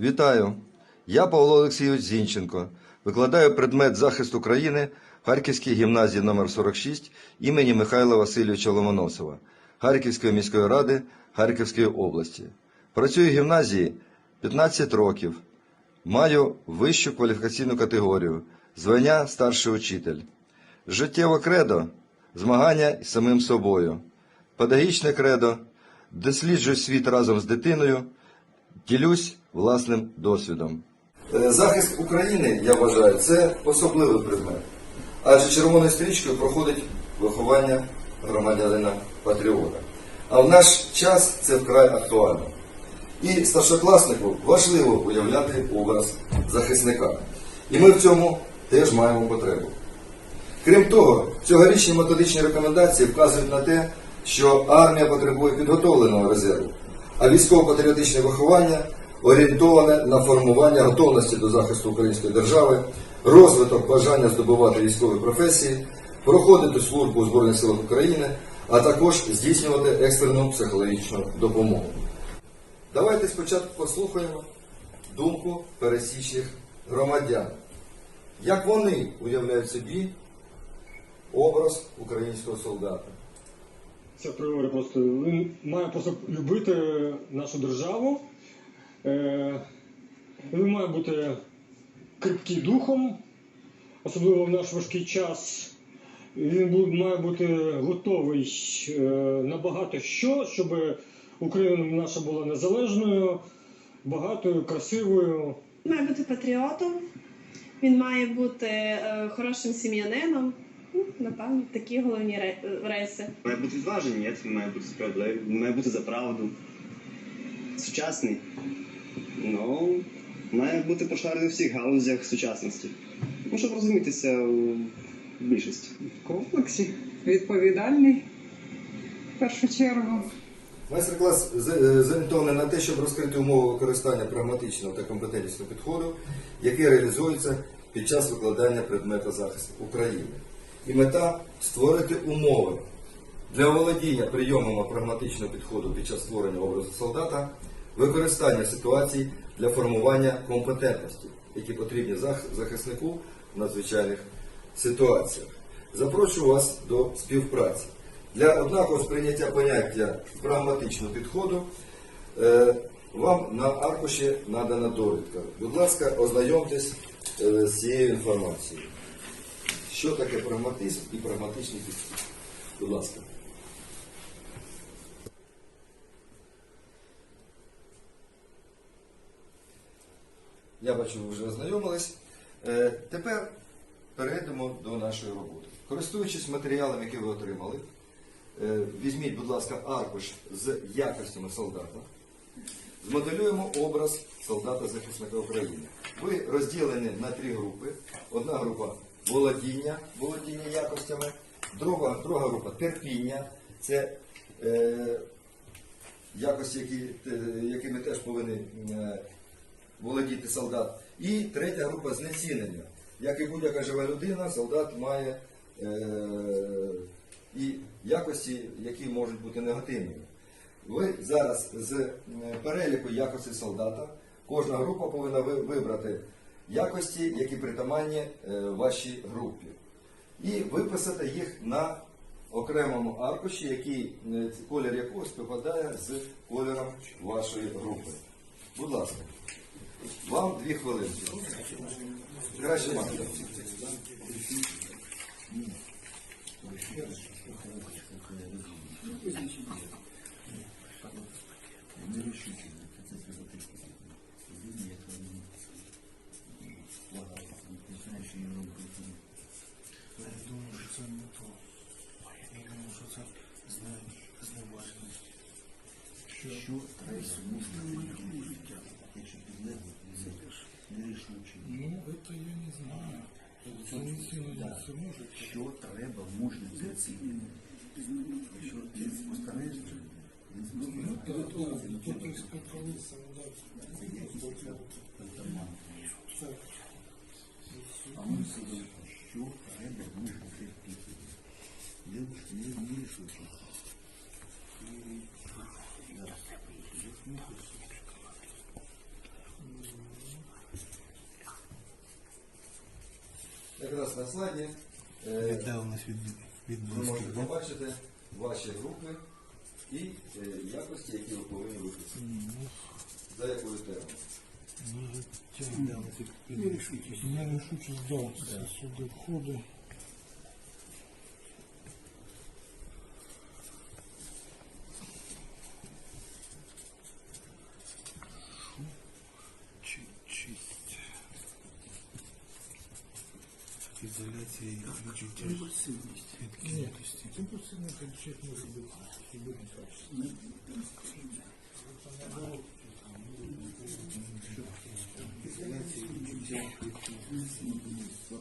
Вітаю! Я Павло Олексійович Зінченко. Викладаю предмет захист України в Харківській гімназії номер 46 імені Михайла Васильовича Ломоносова Харківської міської ради Харківської області. Працюю в гімназії 15 років. Маю вищу кваліфікаційну категорію звання старший учитель. Життєве кредо змагання із самим собою. Педагогічне кредо досліджую світ разом з дитиною, ділюсь власним досвідом. Е, Захист України, я вважаю, це особливий предмет. Адже червоною стрічкою проходить виховання громадянина патріота. А в наш час це вкрай актуально. І старшокласнику важливо уявляти образ захисника. І ми в цьому теж маємо потребу. Крім того, цьогорічні методичні рекомендації вказують на те, що армія потребує підготовленого резерву, а військово-патріотичне виховання орієнтоване на формування готовності до захисту української держави, розвиток бажання здобувати військові професії, проходити службу у Збройних силах України, а також здійснювати екстрену психологічну допомогу. Давайте спочатку послухаємо думку пересічних громадян. Як вони уявляють собі образ українського солдата? Це апріорі просто він має просто любити нашу державу. Е, Він має бути кріпкий духом, особливо в наш важкий час. Він має бути готовий е, на багато що, щоб Україна наша була незалежною, багатою, красивою. Він має бути патріотом, він має бути е, хорошим сім'янином. Ну, напевно, такі головні ре- риси. Має бути? Він має бути справедливий, він має бути за правду. Сучасний. Ну, має бути пошарений у всіх галузях сучасності. Ну, щоб розумітися у більшості. в комплексі, відповідальний в першу чергу. Майстер-клас з- е, зорієнтований на те, щоб розкрити умови використання прагматичного та компетентного підходу, який реалізується під час викладання предмета захисту України. І мета створити умови для володіння прийомами прагматичного підходу під час створення образу солдата, використання ситуацій для формування компетентності, які потрібні захиснику в надзвичайних ситуаціях. Запрошую вас до співпраці. Для однакового сприйняття поняття прагматичного підходу е, вам на аркуші надана довідка. Будь ласка, ознайомтесь е, з цією інформацією. Що таке прагматизм і прагматичний підхід? Будь ласка. Я бачу, ви вже ознайомились. Е, Тепер перейдемо до нашої роботи. Користуючись матеріалом, який ви отримали, е, візьміть, будь ласка, аркуш з якостями солдата. Змоделюємо образ солдата-захисника України. Ви розділені на три групи. Одна група володіння, володіння якостями, друга, друга група терпіння. Це е, якості, які, якими теж повинен е, володіти солдат. І третя група знецінення. Як і будь-яка жива людина, солдат має е, і якості, які можуть бути негативними. Ви зараз з е, переліку якостей солдата, кожна група повинна вибрати якості, які притаманні е, вашій групі. І виписати їх на окремому аркуші, який, е, колір якого співпадає з кольором вашої групи. Будь ласка. Вам дві хвилинки. Краще мати. Що це не нерішучий. Ну, це я не знаю. Це не сильно це може. Що треба можна зацінити. Що ти спостережеш? Ну, то, то, то, то спілкуватися, да. Це, А ми собі, що треба можна терпіти. Я ж не нерішучий. Зараз. Зараз на слайді е, Віддаленість від, від ви можете побачити ваші групи і е, якості, які ви повинні виписати. Ну, За якою темою. Нерішучість. Нерішучість, да. Сюди входить. Ізоляція і відчуття. Імпульсивність. Відкинутості. Імпульсивність відчуття може бути. Ізоляція і відчуття. Немножко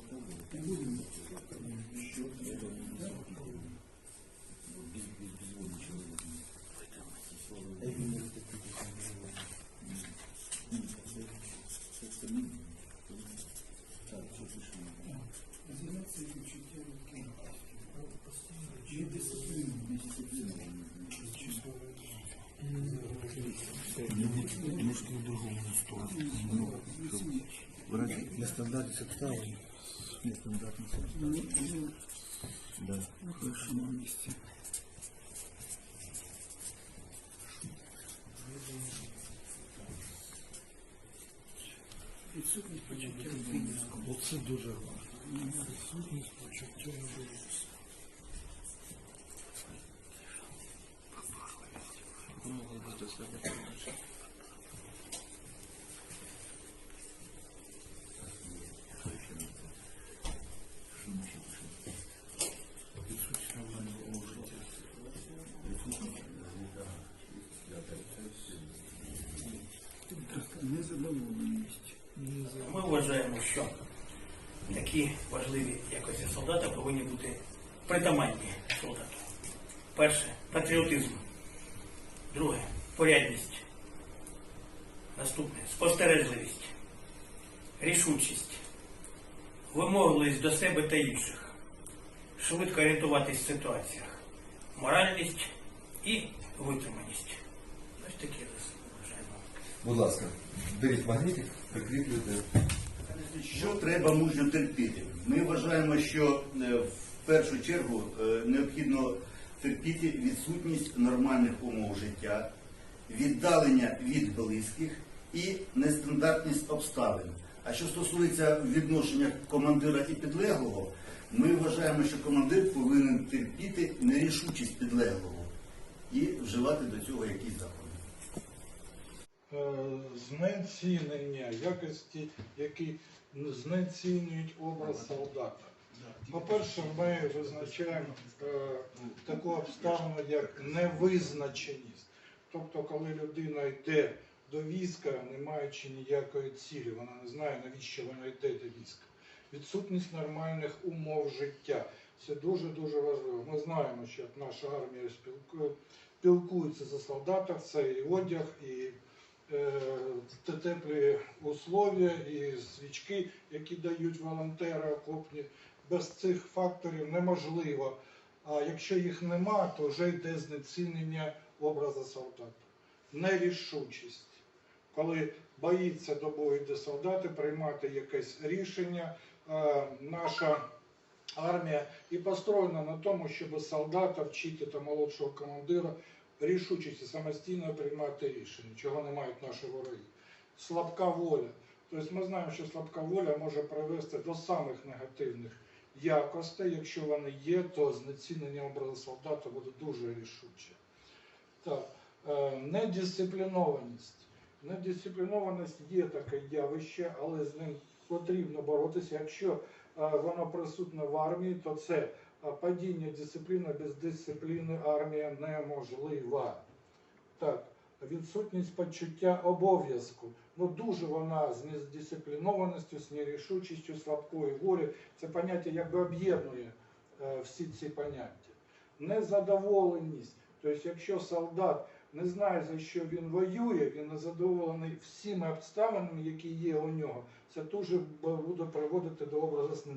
другому сторону. Вроде нестандартных обставин. Нестандартных обставин. Да. В хорошем месте. Відсутність почуття обов'язку. Оце дуже важливо. Відсутність почуття обов'язку. Відсутність Що такі важливі якості солдата повинні бути притаманні солдату. Перше патріотизм. Друге порядність. Наступне спостережливість, рішучість, вимогливість до себе та інших, швидко орієнтуватись в ситуаціях, моральність і витриманість. Ось такі вважаємо. Будь ласка, беріть магнітик, прикріплюйте. Що треба мужньо терпіти? Ми вважаємо, що е, в першу чергу е, необхідно терпіти відсутність нормальних умов життя, віддалення від близьких і нестандартність обставин. А що стосується відношення командира і підлеглого, ми вважаємо, що командир повинен терпіти нерішучість підлеглого і вживати до цього якісь заходи. Е, знецінення, якості, які знецінюють образ солдата. По-перше, ми визначаємо е, таку обставину, як невизначеність. Тобто, коли людина йде до війська, не маючи ніякої цілі, вона не знає, навіщо вона йде до війська. Відсутність нормальних умов життя. Це дуже-дуже важливо. Ми знаємо, що наша армія спілкується за солдата, це і одяг, і теплі условия, і свічки, які дають волонтери окопні. Без цих факторів неможливо. А якщо їх нема, то вже йде знецінення образу солдата. Нерішучість. Коли боїться до бою йде солдати приймати якесь рішення, е, наша армія і построєна на тому, щоб солдата вчити та молодшого командира рішучості самостійно приймати рішення, чого не мають наші вороги. Слабка воля. Тобто ми знаємо, що слабка воля може привести до самих негативних якостей. Якщо вони є, то знецінення образу солдата буде дуже рішуче. Так, е, недисциплінованість. Недисциплінованість є таке явище, але з ним потрібно боротися. Якщо е, воно присутне в армії, то це падіння дисципліни без дисципліни армія неможлива. Так, відсутність почуття обов'язку. Ну дуже вона з недисциплінованістю, з нерішучістю, слабкої волі. Це поняття якби об'єднує е, всі ці поняття. Незадоволеність. Тобто, якщо солдат не знає, за що він воює, він не задоволений всіми обставинами, які є у нього, це дуже буде приводити до образу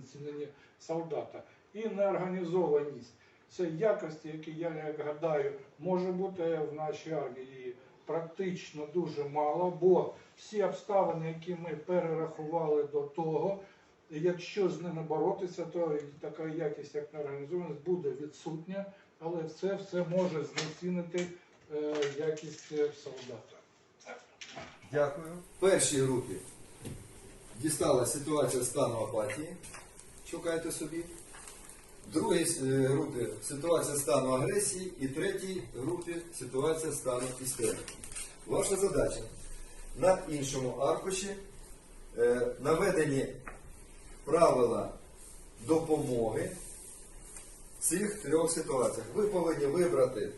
солдата. І неорганізованість. Це якості, які я як гадаю, може бути в нашій армії практично дуже мало, бо всі обставини, які ми перерахували до того, якщо з ними боротися, то така якість, як неорганізованість, буде відсутня, але це все може знецінити е, якість е, солдата. Дякую. Першій групі дістала ситуація стану апатії. Шукайте собі. Другій е, групі ситуація стану агресії. І третій групі ситуація стану істерики. Ваша задача на іншому аркуші е, наведені правила допомоги в цих трьох ситуаціях. Ви повинні вибрати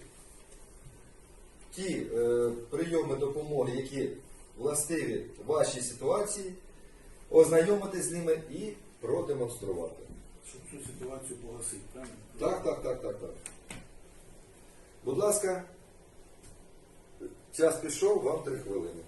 ті е, прийоми допомоги, які властиві вашій ситуації, ознайомитись з ними і продемонструвати. Щоб цю ситуацію погасити, правильно? Так, так, так, так, так. Будь ласка, час пішов, вам три хвилини.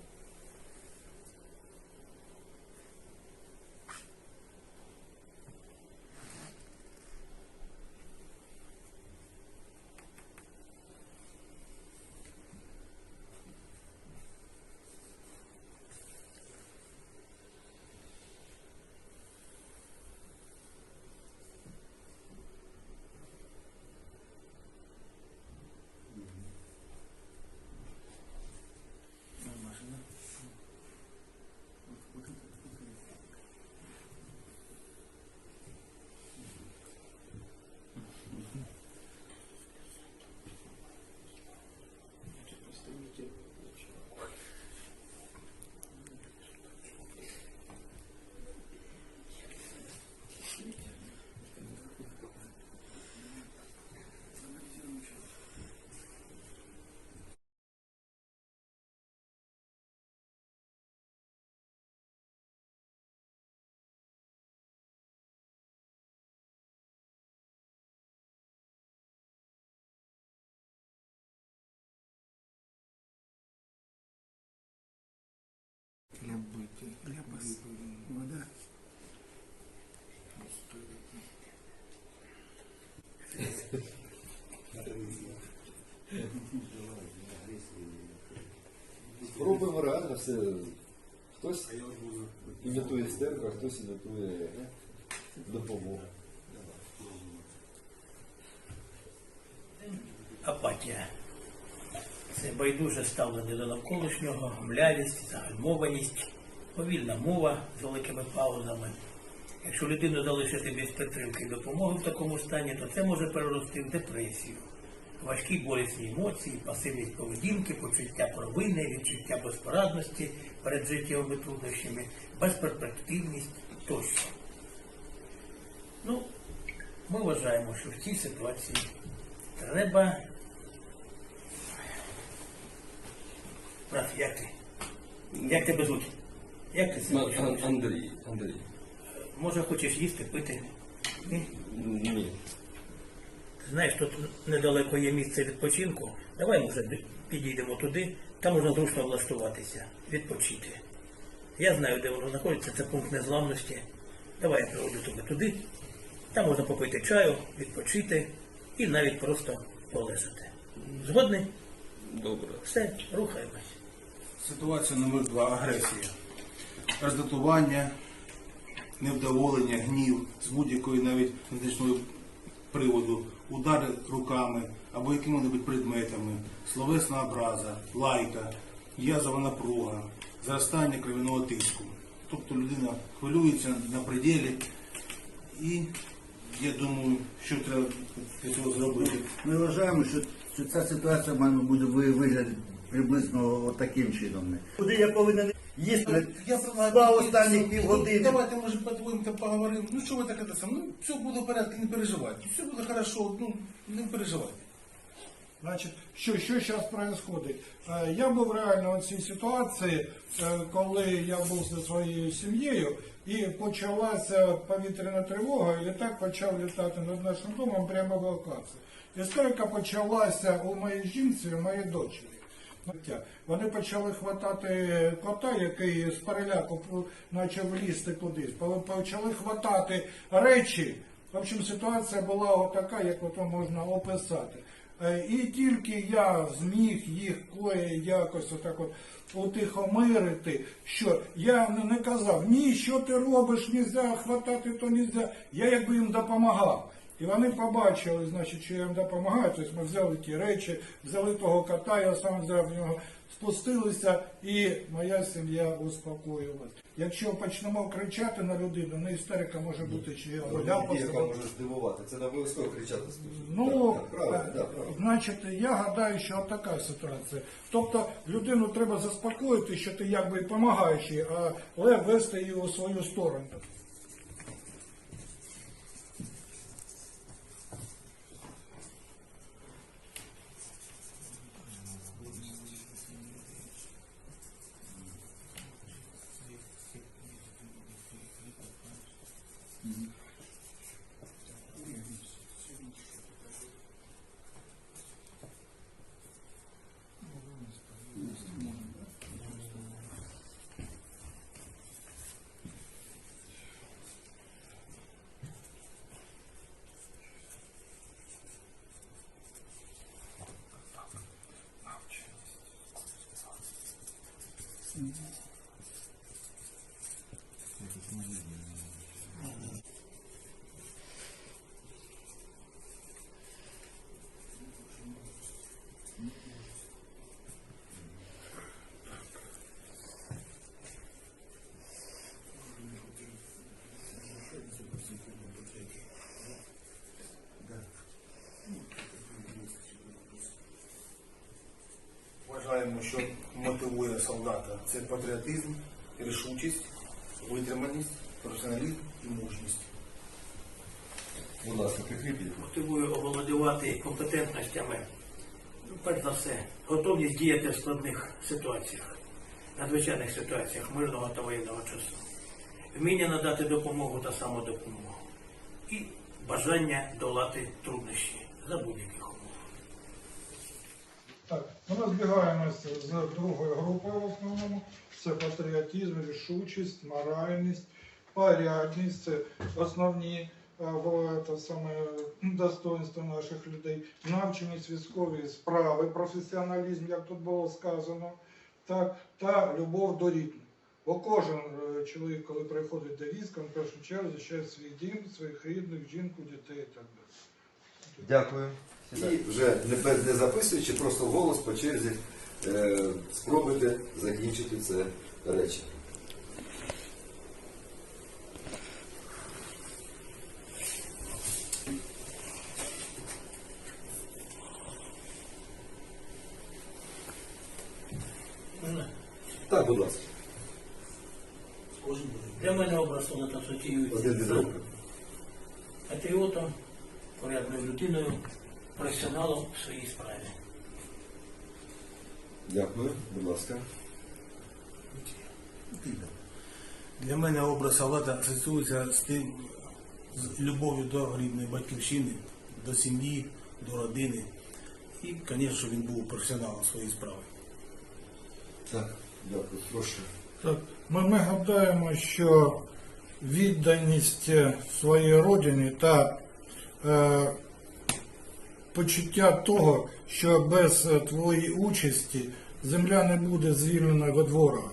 Для бити, для пас. Вода. Спробуємо реально все. Хтось імітує істерику, а хтось імітує допомогу. Апатія. Це байдуже ставлення до навколишнього, млявість, загальмованість, повільна мова з великими паузами. Якщо людину залишити без підтримки і допомоги в такому стані, то це може перерости в депресію, важкі болісні емоції, пасивність поведінки, почуття провини, відчуття безпорадності перед життєвими труднощами, безперспективність тощо. Ну, ми вважаємо, що в цій ситуації треба. Брат, як ти? Як тебе звуть? Як ти себе почуваєш? Андрій, Андрій. Може хочеш їсти, пити? Ні? Ні. Знаєш, тут недалеко є місце відпочинку. Давай, може, д- підійдемо туди, там можна зручно влаштуватися, відпочити. Я знаю, де воно знаходиться, це пункт незламності. Давай я проведу тебе туди. Там можна попити чаю, відпочити і навіть просто полежати. Згодний? Добре. Все, рухаємось. Ситуація номер два агресія. Роздратування, невдоволення, гнів з будь-якої навіть незначного приводу, удари руками або якими-небудь предметами, словесна образа, лайка, язова напруга, зростання кровяного тиску. Тобто людина хвилюється на пределі і я думаю, що треба для цього зробити. Ми вважаємо, що, ця ситуація має буде ви- виглядати приблизно от таким чином. Куди я повинен їсти два останніх півгодини. Давайте, може, по-твоєму там поговоримо. Ну, що ви таке саме? Ну, все буде в порядку, не переживайте. Все буде хорошо, ну, не переживайте. Значить, що, що зараз відбувається? Е, Я був реально у цій ситуації, е, коли я був зі своєю сім'єю, і почалася повітряна тривога, і літак почав літати над нашим домом прямо в локації. Історика почалася у моїй жінці у моїй дочері. Вони почали хватати кота, який з переляку почав лізти кудись. Почали хватати речі. В общем, ситуація була отака, як ото можна описати. Е, І тільки я зміг їх кое якось отак от утихомирити, що я не, казав, ні, що ти робиш, нельзя хватати, то нельзя. Я якби їм допомагав. І вони побачили, значить, що я їм допомагаю. Тобто ми взяли ті речі, взяли того кота, я сам взяв його, спустилися, і моя сім'я успокоїлась. Якщо почнемо кричати на людину, не істерика може бути чи ляпаса. яка може здивувати. Це не обов'язково кричати. Ну, Так, так, правильно, е, так, правильно. значить, я гадаю, що така ситуація. Тобто людину треба заспокоїти, що ти якби допомагаєш але вести її у свою сторону. Що мотивує солдата це патріотизм, рішучість, витриманість, професіоналізм і мужність. Будь ласка, прикріпіть. мотивує оволодівати компетентностями. Ну, перш за все, готовність діяти в складних ситуаціях, надзвичайних ситуаціях мирного та воєнного часу, вміння надати допомогу та самодопомогу і бажання долати труднощі за будь-яких умов. Так, ми розбігаємося з другою групою в основному. Це патріотизм, рішучість, моральність, порядність. Це основні це саме достоинства наших людей. Навченість військової справи, професіоналізм, як тут було сказано, так, та любов до рідних. Бо кожен е, чоловік, коли приходить до війська, в першу чергу захищає свій дім, своїх рідних, жінку, дітей і так далі. Дякую. І вже не, не записуючи, просто голос по черзі е, спробуйте закінчити це речення. Так, будь ласка. Для мене образ солдата асоціюється Один від з другого. патріотом, порядною людиною, професіоналом в своїй справі. Дякую, будь ласка. Для мене образ асоціюється з тим, з любов'ю до рідної батьківщини, до сім'ї, до родини. І, звісно, він був професіоналом своєї справи. Так, дякую, прошу. Так, ми, ми гадаємо, що відданість е, своїй родині та е, почуття того, що без е, твоєї участі земля не буде звільнена від ворога.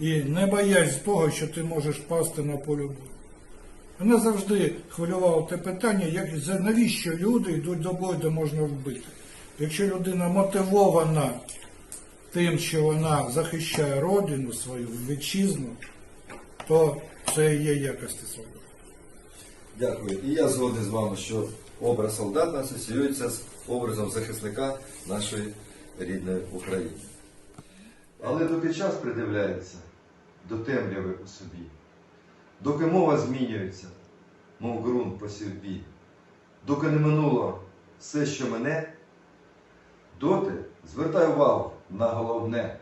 І не боязнь того, що ти можеш пасти на полю бою. Мене завжди хвилювало те питання, як, навіщо люди йдуть до бою, де можна вбити. Якщо людина мотивована тим, що вона захищає родину свою, вітчизну, то це і є якості солдата. Дякую. І я згоден з вами, що образ солдата асоціюється з образом захисника нашої рідної України. Але доки час придивляється до темряви у собі, доки мова змінюється, мов ґрунт по бій, доки не минуло все, що мене, доти звертай увагу на головне –